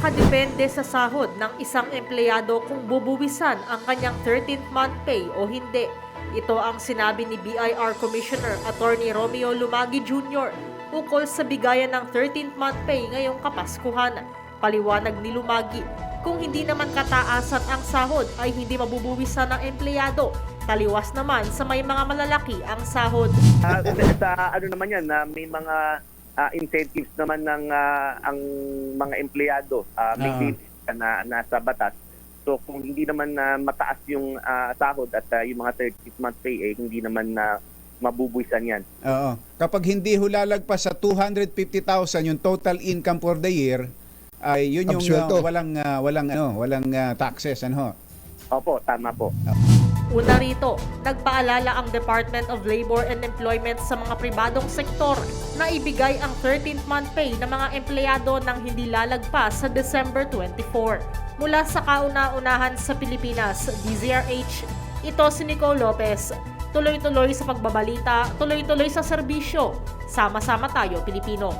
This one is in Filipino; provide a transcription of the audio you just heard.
Nakadepende sa sahod ng isang empleyado kung bubuwisan ang kanyang 13th month pay o hindi. Ito ang sinabi ni BIR Commissioner Attorney Romeo Lumagi Jr. ukol sa bigayan ng 13th month pay ngayong Kapaskuhan. Paliwanag ni Lumagi, kung hindi naman kataasan ang sahod ay hindi mabubuwisan ng empleyado. Taliwas naman sa may mga malalaki ang sahod. Ah, sa, sa ano naman yan, na may mga ah, incentives naman ng ah, ang mga empleyado, ah, may limit na nasa batas. So kung hindi naman na mataas yung ah, sahod at ah, yung mga 30 month pay, eh, hindi naman na mabubuisan yan. Oo. Kapag hindi hulalagpas sa 250,000 yung total income for the year, ay yun yung uh, walang uh, walang ano, walang uh, taxes ano. Opo, tama po. Una rito, nagpaalala ang Department of Labor and Employment sa mga pribadong sektor na ibigay ang 13th month pay ng mga empleyado nang hindi lalagpas sa December 24. Mula sa kauna-unahan sa Pilipinas, DZRH, ito si Nicole Lopez. Tuloy-tuloy sa pagbabalita, tuloy-tuloy sa serbisyo. Sama-sama tayo, Pilipino.